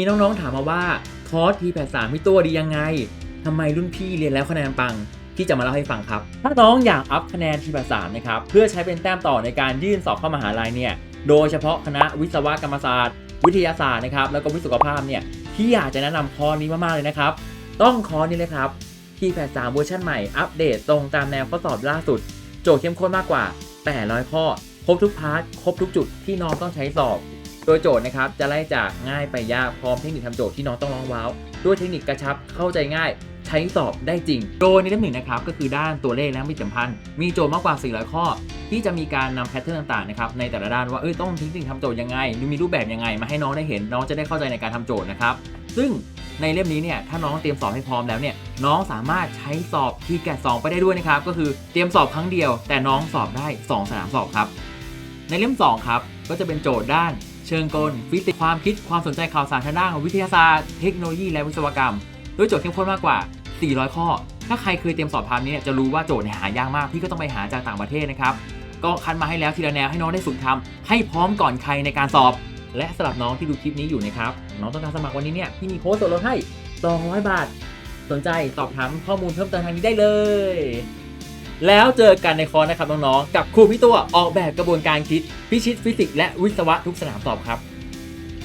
มีน้องๆถามมาว่าคอร์ส T83 พี่ตัวดียังไงทำไมรุ่นพี่เรียนแล้วคะแนนปังที่จะมาเล่าให้ฟังครับ ถ้าน้องอยากอัพคะแนน T83 นะครับเพื่อใช้เป็นแต้มต่อในการยื่นสอบเข้ามหาลัยเนี่ยโดยเฉพาะคณะวิศวกรรมศาสตร์ วิทยาศาสตร์นะครับแล้วก็วิศวภาพเนี่ยที่อยากจะแนะนำคอร์สนี้มากๆเลยนะครับ ต้องคอร์สนี้เลยครับ T83 เวอร์ชันใหม่อัปเดตตรงตามแนวข้อสอบล่าสุด โจทย์เข้มข้นมากกว่า 800 ข้อ ครบทุกพาร์ทครบทุกจุดที่น้องต้องใช้สอบ โดยโจทย์นะครับจะไล่จากง่ายไปยากพร้อมเทคนิคทำโจทย์ที่น้องต้องร้องว้าว ด้วยเทคนิคกระชับเข้าใจง่ายใช้สอบได้จริง โดยในเล่มหนึ่งนะครับก็คือด้านตัวเลขและมิตรสัมพันธ์ มีโจทย์มากกว่า 400 ข้อ ที่จะมีการนำแพทเทิร์นต่างๆนะครับในแต่ละด้านว่าเอ้ยต้องเทคนิคทำโจทย์ยังไงมีรูปแบบยังไงมาให้น้องได้เห็นน้องจะได้เข้าใจในการทำโจทย์นะครับซึ่งในเล่มนี้เนี่ยถ้าน้องเตรียมสอบให้พร้อมแล้วเนี่ยน้องสามารถใช้สอบทีแกสองไปได้ด้วยนะครับก็คือเตรียมสอบครั้งเดียว แต่น้องสอบได้ 2 สนามสอบครับในเล่ม 2 ครับก็จะเป็นโจทย์ด้าน เชิงกลฟิสิกส์ความคิดความสนใจข่าวสารทางด้านวิทยาศาสตร์ เทคโนโลยีและวิศวกรรม ด้วยโจทย์เข้มข้นมากกว่า 400 ข้อ ถ้าใครเคยเตรียมสอบพามนี้เนี่ยจะรู้ว่าโจทย์หายากมาก พี่ก็ต้องไปหาจากต่างประเทศนะครับ ก็คัดมาให้แล้วทีละแนวให้น้องได้ฝึกทำให้พร้อมก่อนใครในการสอบ และสำหรับน้องที่ดูคลิปนี้อยู่นะครับน้องต้องการสมัครวันนี้เนี่ยพี่มีโค้ดส่วนลดให้ 200 บาท สนใจสอบถามข้อมูลเพิ่มเติมทางนี้ได้เลย แล้วเจอกันในคอร์สนะครับน้องๆ กับครูพี่ตัวออกแบบกระบวนการคิดพิชิตฟิสิกส์และวิศวะทุกสนามสอบครับ